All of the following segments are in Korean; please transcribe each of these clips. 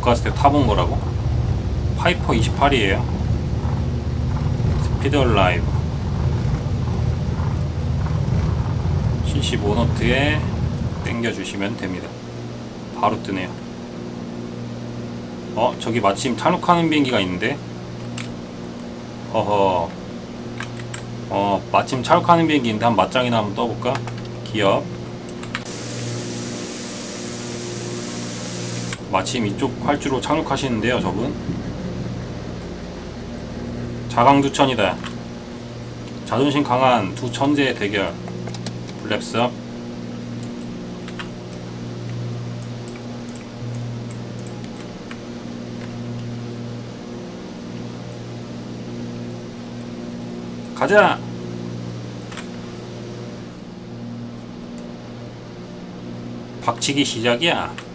갔을 때 타본 거라고? 파이퍼 28이에요. 스피드 라이브 75노트에 당겨주시면 됩니다. 바로 뜨네요. 어, 저기 마침 착륙하는 비행기가 있는데? 어허. 어, 마침 착륙하는 비행기인데 한 맞짱이나 한번 떠볼까? 기업. 마침 이쪽 활주로 착륙하시는데요, 저분. 자강두천이다. 자존심 강한 두 천재의 대결. 블랩스업. 가자! 박치기 시작이야.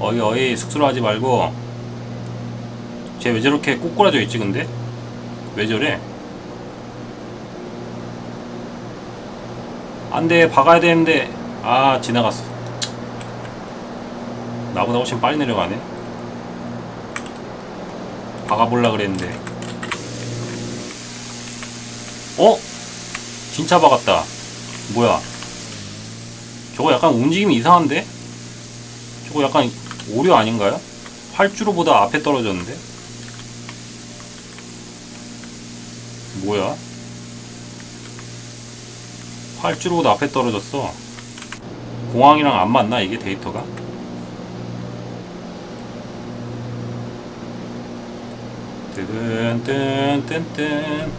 어이 어이 쑥스러워하지 말고 쟤 왜 저렇게 꼬꾸라져 있지 근데? 왜 저래? 안돼 박아야 되는데 아 지나갔어 나보다 훨씬 빨리 내려가네 박아볼라 그랬는데 어? 진짜 박았다 뭐야 저거 약간 움직임이 이상한데? 저거 약간 오류 아닌가요? 활주로보다 앞에 떨어졌는데? 뭐야? 활주로보다 앞에 떨어졌어. 공항이랑 안 맞나 이게 데이터가? 뜨근뜬뜬뜬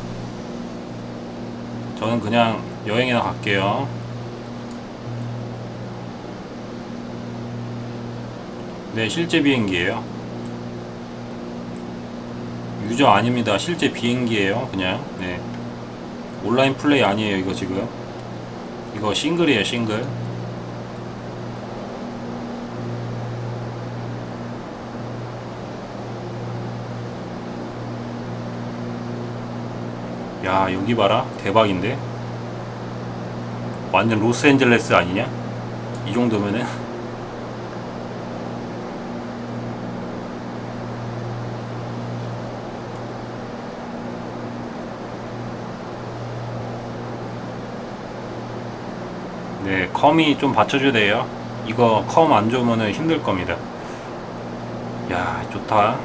저는 그냥 여행이나 갈게요. 네, 실제 비행기예요. 유저 아닙니다. 실제 비행기예요. 그냥. 네. 온라인 플레이 아니에요. 이거 지금. 이거 싱글이에요. 싱글. 야, 여기 봐라. 대박인데. 완전 로스앤젤레스 아니냐? 이 정도면은 네, 컴이 좀 받쳐줘야 돼요. 이거 컴 안 좋으면 힘들 겁니다. 야, 좋다.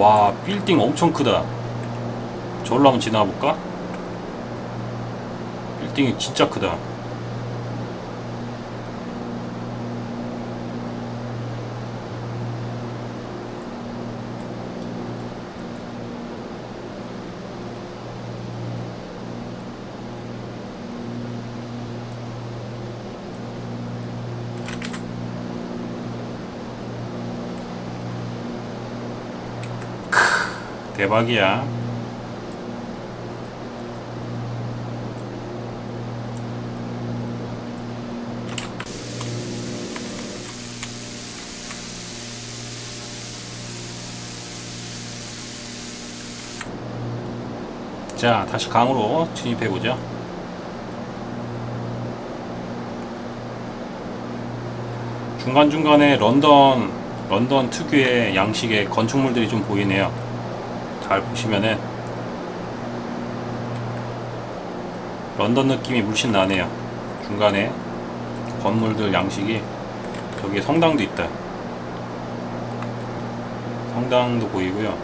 와, 빌딩 엄청 크다. 저걸로 한번 지나가 볼까? 빌딩이 진짜 크다. 대박이야. 자, 다시 강으로 진입해보죠. 중간중간에 런던, 런던 특유의 양식의 건축물들이 좀 보이네요. 잘 보시면은 런던 느낌이 물씬 나네요. 중간에 건물들 양식이 저기 성당도 있다. 성당도 보이고요.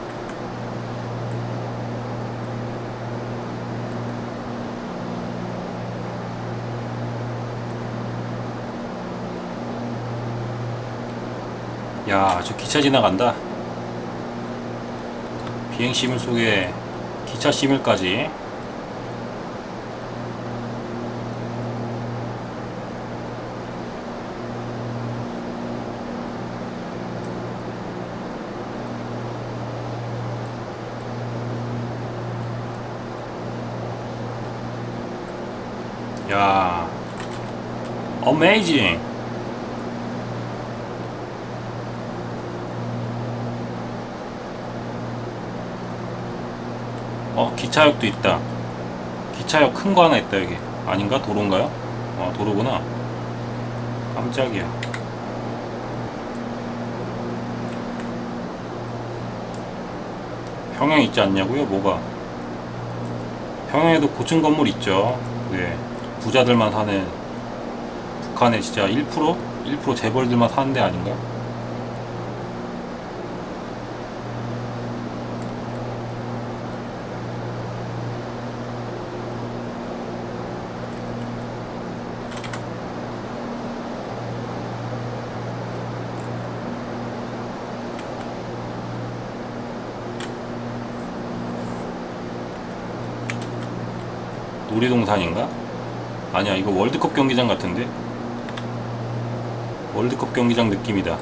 야, 저 기차 지나간다. 비행 시뮬 속에 기차 시뮬까지. 야 어메이징 어, 기차역도 있다. 기차역 큰 거 하나 있다 여기. 아닌가? 도로인가요? 어, 도로구나. 깜짝이야. 평양 있지 않냐고요? 뭐가? 평양에도 고층 건물 있죠. 네. 부자들만 사는 북한의 진짜 1%? 1% 재벌들만 사는 데 아닌가? 놀이동산인가? 아니야 이거 월드컵 경기장 같은데 월드컵 경기장 느낌이다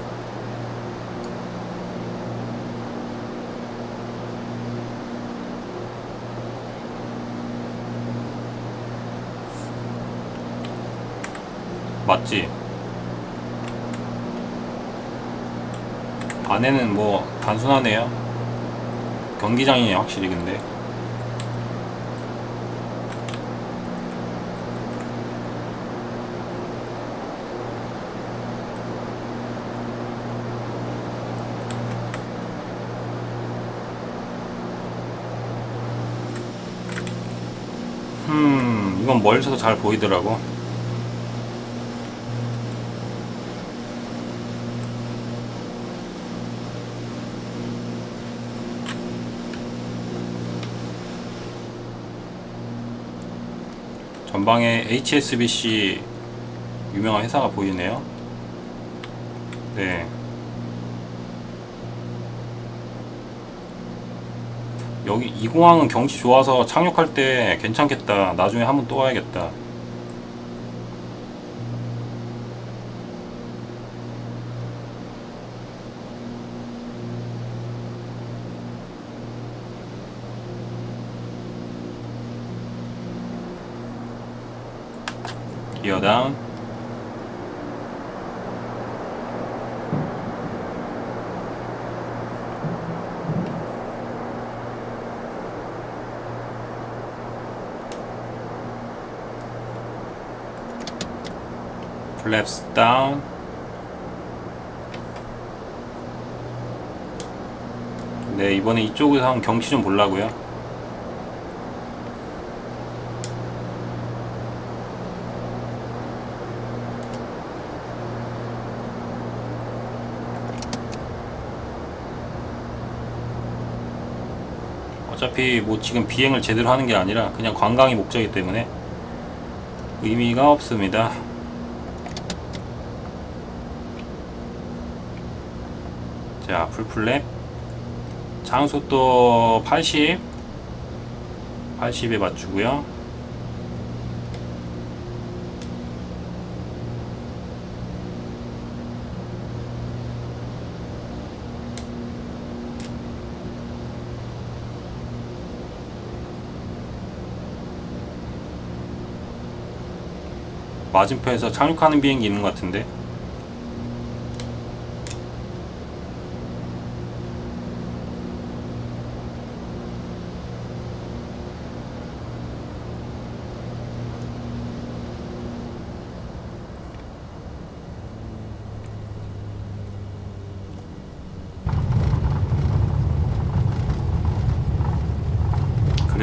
맞지? 안에는 뭐 단순하네요 경기장이에요 확실히 근데 음, 이건 멀리서도 잘 보이더라고. 전방에 HSBC 유명한 회사가 보이네요. 네. 여기 이 공항은 경치 좋아서 착륙할 때 괜찮겠다. 나중에 한번 또 와야겠다. 기어 다운. Flaps down. 네, 이번에 이쪽에서 한번 경치 좀 보려고요. 어차피 뭐 지금 비행을 제대로 하는 게 아니라 그냥 관광이 목적이기 때문에 의미가 없습니다. 자, 풀플랩. 장속도 80. 80에 맞추고요. 맞은편에서 착륙하는 비행기 있는 것 같은데.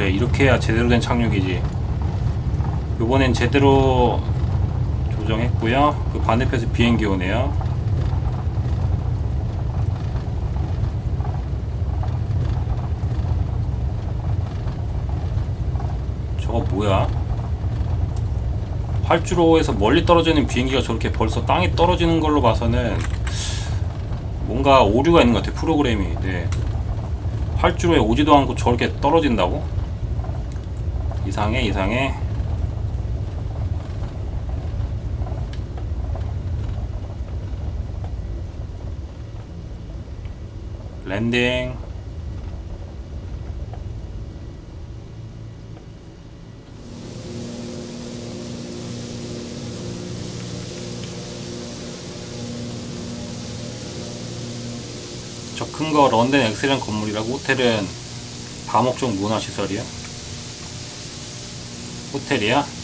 그래 이렇게 해야 제대로 된 착륙이지. 요번엔 제대로 조정했고요. 그 반대편에서 비행기 오네요. 저거 뭐야? 활주로에서 멀리 떨어지는 비행기가 저렇게 벌써 땅에 떨어지는 걸로 봐서는 뭔가 오류가 있는 것 같아 프로그램이. 네. 활주로에 오지도 않고 저렇게 떨어진다고? 이상해 이상해. 랜딩. 저 큰 거 런던 엑스랜 건물이라고? 호텔은 다목적 문화시설이야? 호텔이야?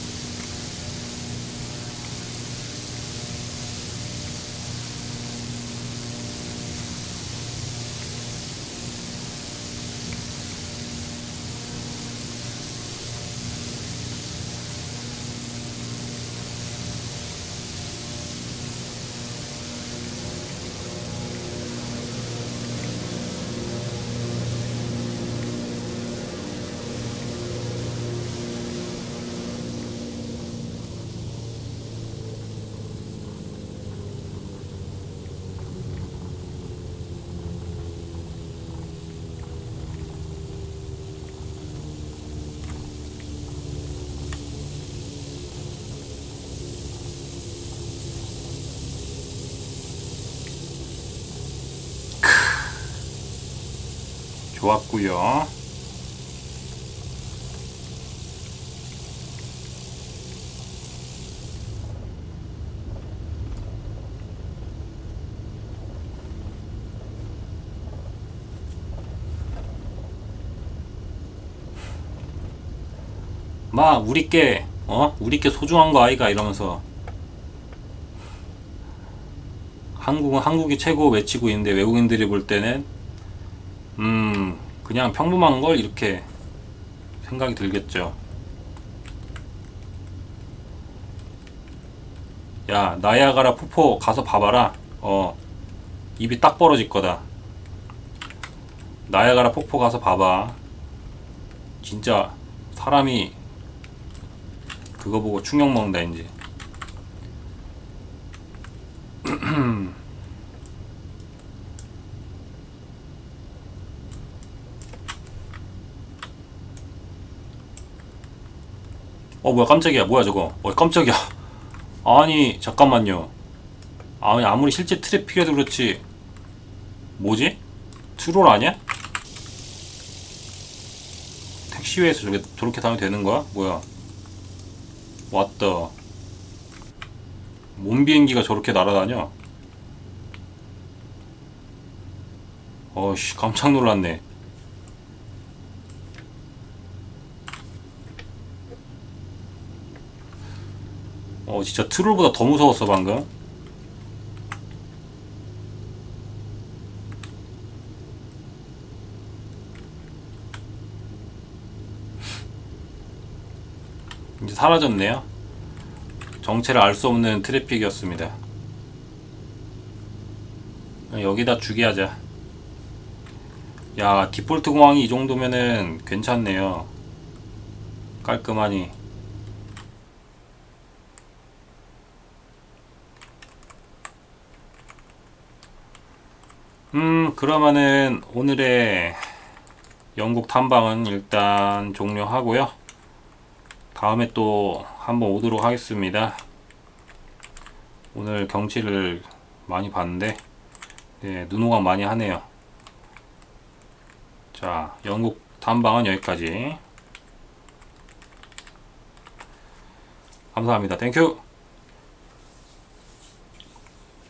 좋았구요. 마 우리께 어 우리께 소중한 거 아이가 이러면서 한국은 한국이 최고 외치고 있는데 외국인들이 볼 때는 음, 그냥 평범한 걸 이렇게 생각이 들겠죠. 야, 나야가라 폭포 가서 봐봐라. 어, 입이 딱 벌어질 거다. 나야가라 폭포 가서 봐봐. 진짜 사람이 그거 보고 충격 먹는다, 이제. 어 뭐야 깜짝이야. 뭐야 저거. 어 깜짝이야. 아니 잠깐만요. 아니 아무리 실제 트래픽이라도 그렇지. 뭐지? 트롤 아니야? 택시회에서 저게 저렇게 타면 되는 거야? 뭐야? 왔다. 몸 비행기가 저렇게 날아다녀? 어씨 깜짝 놀랐네 어 진짜 트롤보다 더 무서웠어 방금. 이제 사라졌네요. 정체를 알 수 없는 트래픽이었습니다. 여기다 주게 하자. 야 디폴트 공항이 이 정도면은 괜찮네요. 깔끔하니 음, 그러면은 오늘의 영국 탐방은 일단 종료하고요. 다음에 또 한번 오도록 하겠습니다. 오늘 경치를 많이 봤는데, 네, 눈호강 많이 하네요. 자, 영국 탐방은 여기까지. 감사합니다. 땡큐!